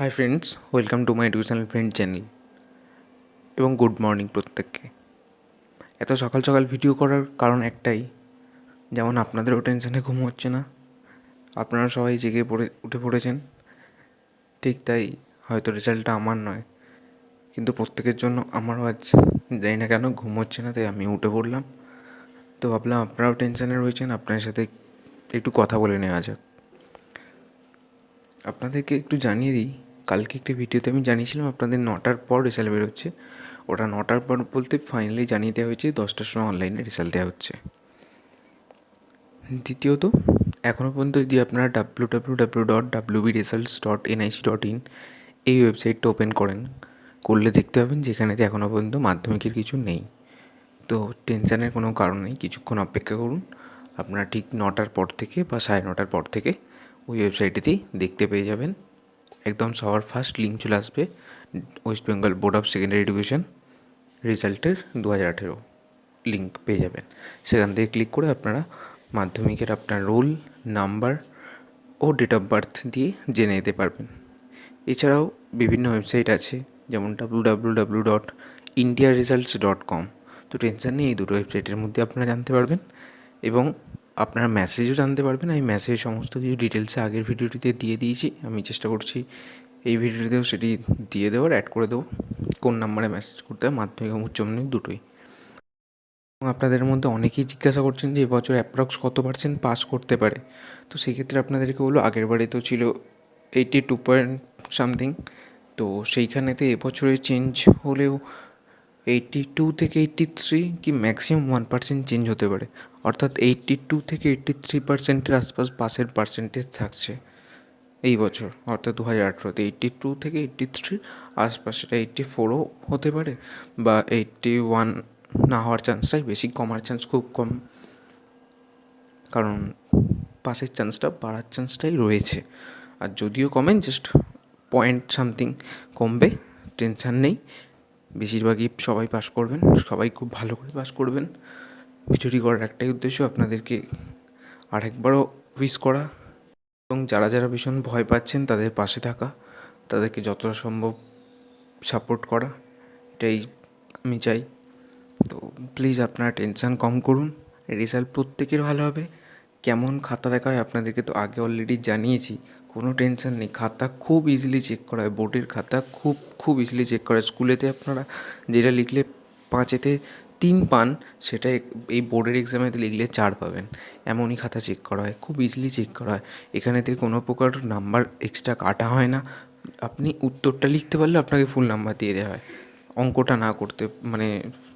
Hi friends welcome to my tuitional friend channel এবং good morning প্রত্যেককে। এত সকাল সকাল ভিডিও করার কারণ একটাই, যেমন আপনাদেরও টেনশনে ঘুম হচ্ছে না, আপনারা সবাই জেগে পড়ে, উঠে পড়েছেন, ঠিক তাই হয়তো রেজাল্টটা আমার নয়, কিন্তু প্রত্যেকের জন্য আমারও আজ জানি না কেন ঘুম হচ্ছে না, তাই আমি উঠে পড়লাম। তো ভাবলাম আপনারাও টেনশনে রয়েছেন আপনার সাথে একটু কথা বলে নেওয়া যাক। আপনাদেরকে একটু জানিয়ে দিই কালকে একটি ভিডিওতে আমি জানিয়েছিলাম আপনাদের নটার পর রেজাল্ট বেরোচ্ছে। ওটা নটার পর বলতে ফাইনালি জানিয়ে দেওয়া হয়েছে, দশটার সময় অনলাইনে রেজাল্ট দেওয়া হচ্ছে। দ্বিতীয়ত এখনও পর্যন্ত যদি আপনারা W W W dot W B results dot NIC dot in এই ওয়েবসাইটটা ওপেন করেন, করলে দেখতে পাবেন যেখানেতে এখনও পর্যন্ত মাধ্যমিকের কিছু নেই। তো টেনশানের কোনো কারণ নেই, কিছুক্ষণ অপেক্ষা করুন। আপনারা ঠিক নটার পর থেকে বা সাড়ে নটার পর থেকে ওই ওয়েবসাইটেতেই দেখতে পেয়ে যাবেন। একদম সবার ফার্স্ট লিঙ্ক চলে আসবে West Bengal board of secondary education রেজাল্টের দু হাজার আঠেরো লিঙ্ক পেয়ে যাবেন। সেখান থেকে ক্লিক করে আপনারা মাধ্যমিকের আপনার রোল নাম্বার ও ডেট অফ বার্থ দিয়ে জেনে নিতে পারবেন। এছাড়াও বিভিন্ন ওয়েবসাইট আছে, যেমন W W W dot India results dot com তো টেনশন নেই, এই দুটো ওয়েবসাইটের মধ্যে আপনারা জানতে পারবেন। এবং আপনারা মেসেজও জানতে পারবেন। আমি মেসেজ সমস্ত কিছু ডিটেলসে আগের ভিডিওটিতে দিয়ে দিয়েছি। আমি চেষ্টা করছি এই ভিডিওতেও সেটি দিয়ে দেওয়ার অ্যাড করে দেবো কোন নাম্বারে মেসেজ করতে হয়, মাধ্যমিক এবং উচ্চ মাধ্যমিক দুটোই। এবং আপনাদের মধ্যে অনেকেই জিজ্ঞাসা করছেন যে, এবছর অ্যাপ্রক্স কত পার্সেন্ট পাস করতে পারে? তো সেক্ষেত্রে আপনাদেরকে বলল আগের বারে তো ছিল এইটি টু পয়েন্ট সামথিং তো সেইখানেতে এবছরে চেঞ্জ হলেও এইটটি টু থেকে এইট্টি থ্রি কি ম্যাক্সিমাম ওয়ান পার্সেন্ট চেঞ্জ হতে পারে। অর্থাৎ এইট্টি টু থেকে এইট্টি থ্রি পার্সেন্টের আশপাশ পাসের পার্সেন্টেজ থাকছে এই বছর, অর্থাৎ দু হাজার আঠেরোতে এইট্টি টু থেকে এইট্টি থ্রির আশপাশ এইট্টি ফোরও হতে পারে বা এইট্টি ওয়ান না হওয়ার চান্সটাই বেশি, কমার চান্স খুব কম। কারণ পাসের চান্সটা বাড়ার চান্সটাই রয়েছে। আর যদিও কমেন জাস্ট পয়েন্ট সামথিং কমবে টেনশান নেই। বেশিরভাগই সবাই পাস করবেন, সবাই খুব ভালো করে পাস করবেন। ভিডিওটি করার একটাই উদ্দেশ্য আপনাদেরকে আরেকবারও উইশ করা। এবং যারা যারা ভীষণ ভয় পাচ্ছেন তাদের পাশে থাকা, তাদেরকে যতটা সম্ভব সাপোর্ট করা, এটাই আমি চাই। তো প্লিজ আপনারা টেনশান কম করুন, রেজাল্ট প্রত্যেকের ভালো হবে। কেমন খাতা দেখা হয় আপনাদেরকে তো আগে অলরেডি জানিয়েছি, কোনো টেনশন নেই। খাতা খুব ইজিলি চেক করা হয়। বোর্ডের খাতা খুব খুব ইজিলি চেক করা হয়। স্কুলেতে আপনারা যেটা লিখলে পাঁচেতে তিন পান, সেটা এই বোর্ডের এক্সামেতে লিখলে চার পাবেন। এমনই খাতা চেক করা হয়। খুব ইজিলি চেক করা হয়। এখানেতে কোনো প্রকার নাম্বার এক্সট্রা কাটা হয় না। আপনি উত্তরটা লিখতে পারলে আপনাকে ফুল নাম্বার দিয়ে দেওয়া হয়। অঙ্কটা না করতে মানে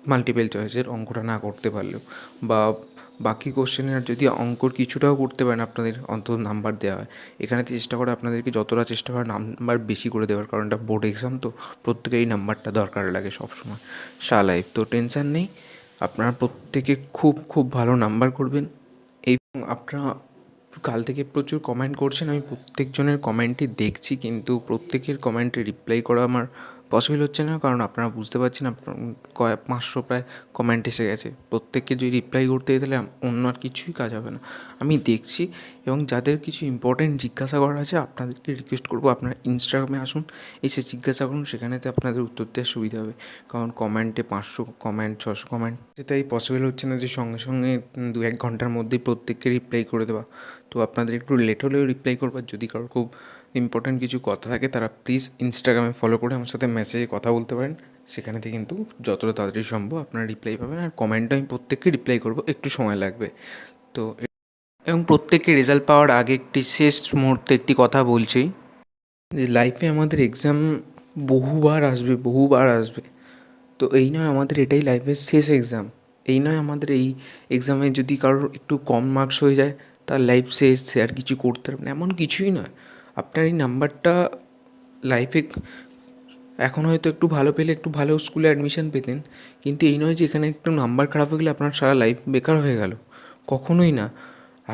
মাল্টিপেল চয়েসের অঙ্কটা না করতে পারলেও। বা বাকি কোশ্চেনের যদি অঙ্কর কিছুটাও করতে পারেন আপনাদের, অন্তত নাম্বার দেওয়া হয়। এখানে চেষ্টা করে আপনাদেরকে যতটা চেষ্টা করে নাম্বার বেশি করে দেওয়ার, কারণ এটা বোর্ড এক্সাম তো প্রত্যেকেই নাম্বারটা দরকার লাগে সবসময়। সা লাইফ তো টেনশান নেই, আপনারা প্রত্যেকে খুব খুব ভালো নাম্বার করবেন। এবং আপনারা কাল থেকে প্রচুর কমেন্ট করছেন, আমি প্রত্যেকজনের কমেন্টই দেখছি, কিন্তু প্রত্যেকের কমেন্টে রিপ্লাই করা আমার পসিবল হচ্ছে না, কারণ আপনারা বুঝতে পারছেন কয়েক পাঁচশো প্রায় কমেন্ট এসে গেছে। প্রত্যেককে যদি রিপ্লাই করতে তাহলে অন্য আর কিছুই কাজ হবে না। আমি দেখছি এবং যাদের কিছু ইম্পর্টেন্ট জিজ্ঞাসা করার আছে, আপনাদেরকে রিকোয়েস্ট করব, আপনারা ইনস্টাগ্রামে আসুন, এসে জিজ্ঞাসা করুন, সেখানেতে আপনাদের উত্তর দেওয়ার সুবিধা হবে। কারণ কমেন্টে পাঁচশো কমেন্ট ছশো কমেন্ট তাই পসিবল হচ্ছে না যে সঙ্গে সঙ্গে দু এক ঘণ্টার মধ্যেই প্রত্যেককে রিপ্লাই করে দেওয়া। তো আপনাদের একটু লেট হলেও রিপ্লাই করবার, যদি কারোর খুব ইম্পর্ট্যান্ট কিছু কথা থাকে, তারা প্লিজ ইনস্টাগ্রামে ফলো করে আমার সাথে মেসেজে কথা বলতে পারেন। সেখানেতে কিন্তু যতটা তাড়াতাড়ি সম্ভব আপনারা রিপ্লাই পাবেন। আর কমেন্টও আমি প্রত্যেককে রিপ্লাই করব, একটু সময় লাগবে। তো এবং প্রত্যেককে রেজাল্ট পাওয়ার আগে একটি শেষ মুহূর্তে একটি কথা বলছি যে লাইফে আমাদের এক্সাম বহুবার আসবে বহুবার আসবে। তো এই নয় আমাদের এটাই লাইফের শেষ এক্সাম এই নয় আমাদের এই এক্সামে যদি কারোর একটু কম মার্কস হয়ে যায়, তার লাইফ শেষ, সে আর কিছু করতে পারবে না। এমন কিছুই নয়। আপনার এই নাম্বারটা লাইফে এখন হয়তো একটু ভালো পেলে একটু ভালো স্কুলে অ্যাডমিশন পেতেন, কিন্তু এই নয় যে এখানে একটু নাম্বার খারাপ হয়ে গেলে আপনার সারা লাইফ বেকার হয়ে গেল। কখনোই না।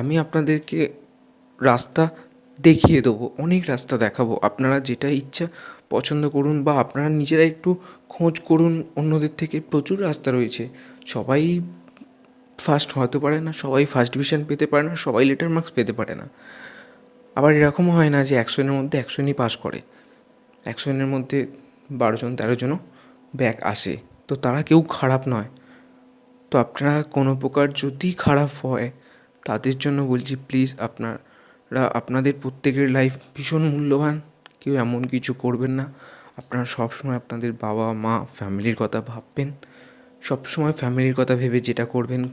আমি আপনাদেরকে রাস্তা দেখিয়ে দেবো, অনেক রাস্তা দেখাবো। আপনারা যেটা ইচ্ছা পছন্দ করুন বা আপনারা নিজেরা একটু খোঁজ করুন, অন্যদের থেকে প্রচুর রাস্তা রয়েছে। সবাই ফার্স্ট হতে পারে না, সবাই ফার্স্ট ডিভিশন পেতে পারে না, সবাই লেটার মার্কস পেতে পারে না। আবার এরকমও হয় না যে একশো জনের মধ্যে একশো জনই পাস করে। একশো জনের মধ্যে বারো জন, তেরো জনও ব্যাক আসে। তো তারা কেউ খারাপ নয়। তো আপনারা কোনো প্রকার যদি খারাপ হয়, তাদের জন্য বলছি প্লিজ আপনারা, আপনাদের প্রত্যেকের লাইফ ভীষণ মূল্যবান। কেউ এমন কিছু করবেন না। আপনারা সবসময় আপনাদের বাবা, মা ফ্যামিলির কথা ভাববেন। সবসময় ফ্যামিলির কথা ভেবে যেটা করবেন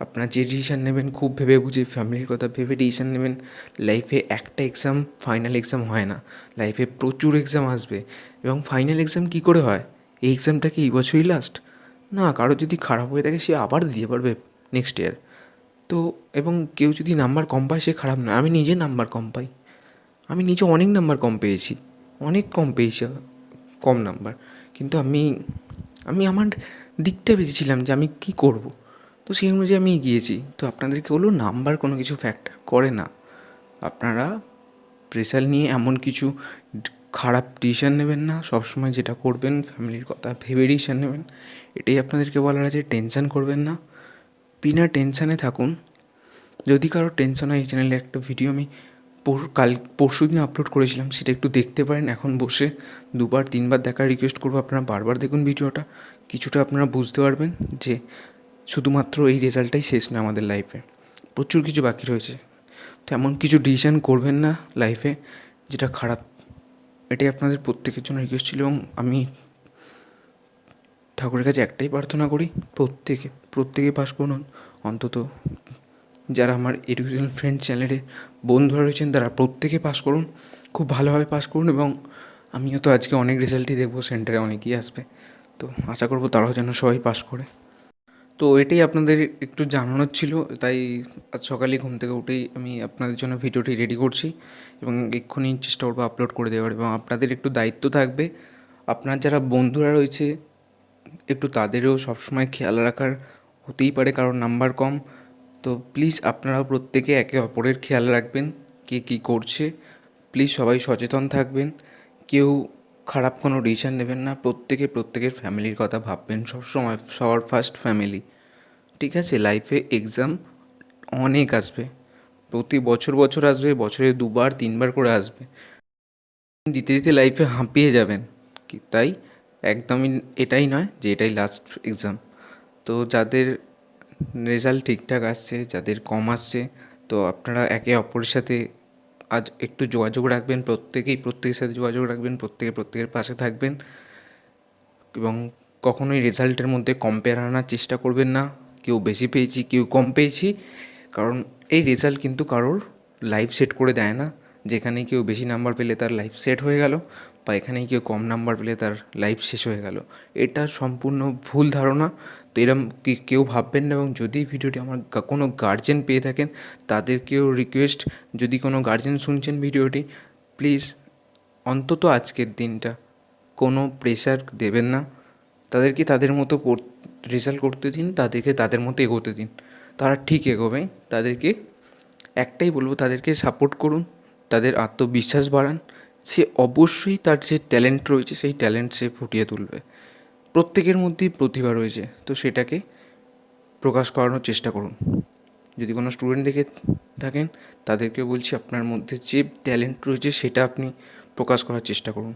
আপনারা যে ডিসিশান নেবেন খুব ভেবে বুঝে ফ্যামিলির কথা ভেবে ডিসিশান নেবেন লাইফে একটা এক্সাম ফাইনাল এক্সাম হয় না। লাইফে প্রচুর এক্সাম আসবে। এবং ফাইনাল এক্সাম কী করে হয়? এই এক্সামটা কি এই বছরই লাস্ট না, কারও যদি খারাপ হয়ে থাকে সে আবার দিতে পারবে নেক্সট ইয়ার তো, এবং কেউ যদি নাম্বার কম পায়, সে খারাপ না আমি নিজে নাম্বার কম পাই। আমি নিজে অনেক নাম্বার কম পেয়েছি। অনেক কম পেয়েছি, কম নাম্বার কিন্তু আমি আমি আমার দিকটা বেঁচেছিলাম যে আমি কী করব? তো সেই অনুযায়ী আমি গিয়েছি তো আপনাদেরকে হলো নাম্বার কোনো কিছু ফ্যাক্টর করে না। আপনারা প্রেশার নিয়ে এমন কিছু খারাপ ডিসিশান নেবেন না। সবসময় যেটা করবেন, ফ্যামিলির কথা ভেবে ডিসিশান নেবেন। এটাই আপনাদেরকে বলার আছে টেনশান করবেন না। বিনা টেনশানে থাকুন। যদি কারও টেনশন হয়, এই চ্যানেলে একটা ভিডিও আমি কাল, পরশু দিন আপলোড করেছিলাম, সেটা একটু দেখতে পারেন এখন বসে। দুবার, তিনবার দেখার রিকোয়েস্ট করব। আপনারা বারবার দেখুন ভিডিওটা কিছুটা আপনারা বুঝতে পারবেন যে শুধুমাত্র এই রেজাল্টটাই শেষ নয় আমাদের লাইফে প্রচুর কিছু বাকি রয়েছে। তো এমন কিছু ডিসিশান করবেন না লাইফে যেটা খারাপ। এটাই আপনাদের প্রত্যেকের জন্য রিকোয়েস্ট ছিল এবং আমি ঠাকুরের কাছে একটাই প্রার্থনা করি, প্রত্যেকে প্রত্যেকে পাশ করুন। অন্তত যারা আমার এডুকেশন ফ্রেন্ড চ্যানেলে বন্ধুরা রয়েছেন তারা প্রত্যেকে পাশ করুন। খুব ভালোভাবে পাস করুন এবং আমিও তো আজকে অনেক রেজাল্টই দেখব সেন্টারে অনেকেই আসবে। তো আশা করব তারাও যেন সবাই পাস করে। তো এটাই আপনাদের একটু জানানোর ছিল, তাই আজ সকালে ঘুম থেকে উঠেই আমি আপনাদের জন্য ভিডিওটি রেডি করছি এবং এক্ষুনি চেষ্টা করব আপলোড করে দেওয়ার এবং আপনাদের একটু দায়িত্ব থাকবে। আপনার যারা বন্ধুরা রয়েছে, একটু তাদেরও সবসময় খেয়াল রাখার হতেই পারে কারণ নাম্বার কম। তো প্লিজ আপনারাও প্রত্যেকে একে অপরের খেয়াল রাখবেন, কে কী করছে। প্লিজ সবাই সচেতন থাকবেন। কেউ খারাপ কোনো ডিসিশন নেবেন না, প্রত্যেকে প্রত্যেকের ফ্যামিলির কথা ভাববেন, সবসময় সবার ফার্স্ট ফ্যামিলি ঠিক আছে লাইফে এক্সাম অনেক আসবে। প্রতি বছর বছর আসবে, বছরে দুবার, তিনবার করে আসবে। দিতে দিতে লাইফে হাঁপিয়ে যাবেন। তাই? একদমই এটাই নয় যে এটাই লাস্ট এক্সাম তো যাদের রেজাল্ট ঠিকঠাক আসছে, যাদের কম আসছে, তো আপনারা একে অপরের সাথে আজ একটু যোগাযোগ রাখবেন, প্রত্যেকেই প্রত্যেকের সাথে যোগাযোগ রাখবেন, প্রত্যেকে প্রত্যেকের পাশে থাকবেন এবং কখনোই রেজাল্টের মধ্যে কম্পেয়ার আনার চেষ্টা করবেন না। কেউ বেশি পেয়েছি, কেউ কম পেয়েছি, কারণ এই রেজাল্ট কিন্তু কারোর লাইফ সেট করে দেয় না। যেখানে কেউ বেশি নাম্বার পেলে তার লাইফ সেট হয়ে গেল বা এখানেই কেউ কম নাম্বার পেলে তার লাইফ শেষ হয়ে গেল। এটা সম্পূর্ণ ভুল ধারণা। তো এরম কি কেউ ভাববেন না এবং যদি ভিডিওটি আমার কোনো গার্জেন পেয়ে থাকেন, তাদেরকেও রিকোয়েস্ট যদি কোনো গার্জেন শুনছেন ভিডিওটি প্লিজ অন্তত আজকের দিনটা কোনো প্রেশার দেবেন না। তাদেরকে তাদের মতো রেজাল্ট করতে দিন, তাদেরকে তাদের মতো এগোতে দিন। তারা ঠিক এগোবে। তাদেরকে একটাই বলব, তাদেরকে সাপোর্ট করুন। তাদের আত্মবিশ্বাস বাড়ান, সে অবশ্যই তার যে ট্যালেন্ট রয়েছে সেই ট্যালেন্ট সে ফুটিয়ে তুলবে। প্রত্যেকের মধ্যেই প্রতিভা রয়েছে, তো সেটাকে প্রকাশ করানোর চেষ্টা করুন। যদি কোনো স্টুডেন্ট দেখে থাকেন তাদেরকে বলছি আপনার মধ্যে যে ট্যালেন্ট রয়েছে সেটা আপনি প্রকাশ করার চেষ্টা করুন।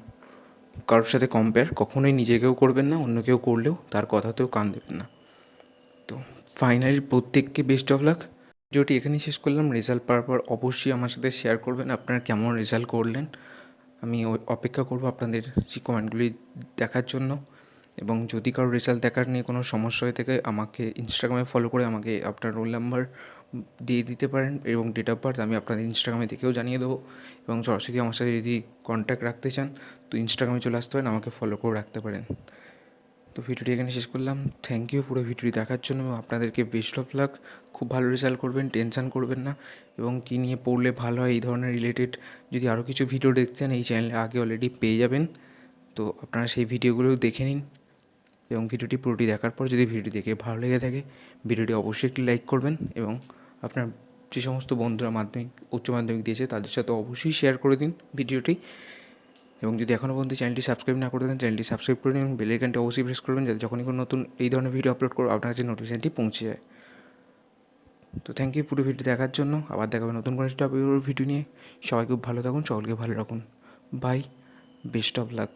কারোর সাথে কম্পেয়ার কখনোই নিজেকেও করবেন না অন্য কেউ করলেও তার কথাতেও কান দেবেন না। তো ফাইনালি প্রত্যেককে বেস্ট অফ লাক ভিডিওটি এখানেই শেষ করলাম। রেজাল্ট পাওয়ার পর অবশ্যই আমার সাথে শেয়ার করবেন। আপনারা কেমন রেজাল্ট করলেন? আমি অপেক্ষা করব আপনাদের যে কমেন্টগুলি দেখার জন্য। এবং যদি কারও রেজাল্ট দেখার নিয়ে কোনো সমস্যা হয়ে থাকে, আমাকে ইনস্টাগ্রামে ফলো করে আমাকে আপনার রোল নাম্বার দিয়ে দিতে পারেন। এবং ডেট অফ বার্থ আমি আপনাদের ইনস্টাগ্রামে দেখেও জানিয়ে দেবো। এবং সরাসরি আমার সাথে যদি কন্ট্যাক্ট রাখতে চান, তো ইনস্টাগ্রামে চলে আসতে পারেন, আমাকে ফলো করে রাখতে পারেন। তো ভিডিওটি এখানে শেষ করলাম। থ্যাংক ইউ পুরো ভিডিওটি দেখার জন্য এবং আপনাদেরকে বেস্ট অফ লাক খুব ভালো রেজাল্ট করবেন টেনশান করবেন না এবং কী নিয়ে পড়লে ভালো হয় এই ধরনের রিলেটেড যদি আরও কিছু ভিডিও দেখতে এই চ্যানেলে আগে অলরেডি পেয়ে যাবেন। তো আপনারা সেই ভিডিওগুলোও দেখে নিন এবং ভিডিওটি পুরোটি দেখার পর যদি ভিডিওটি দেখে ভালো লেগে থাকে, ভিডিওটি অবশ্যই একটি লাইক করবেন এবং আপনার যে সমস্ত বন্ধুরা মাধ্যমিক, উচ্চ মাধ্যমিক দিয়েছে তাদের সাথে অবশ্যই শেয়ার করে দিন ভিডিওটি। এবং যদি এখনও পর্যন্ত চ্যানেলটি সাবস্ক্রাইব না করে থাকেন, চ্যানেলটি সাবস্ক্রাইব করে নিন বেল আইকনটি অবশ্যই প্রেস করবেন যাতে যখনই কোনো নতুন এই ধরনের ভিডিও আপলোড করব, আপনার কাছে নোটিফিকেশনটি পৌঁছে যায়। তো থ্যাংক ইউ পুরো ভিডিও দেখার জন্য। আবার দেখাবে নতুন কোনো টপিকের ভিডিও নিয়ে। সবাই খুব ভালো থাকুন, সকলকে ভালো রাখুন। By best of luck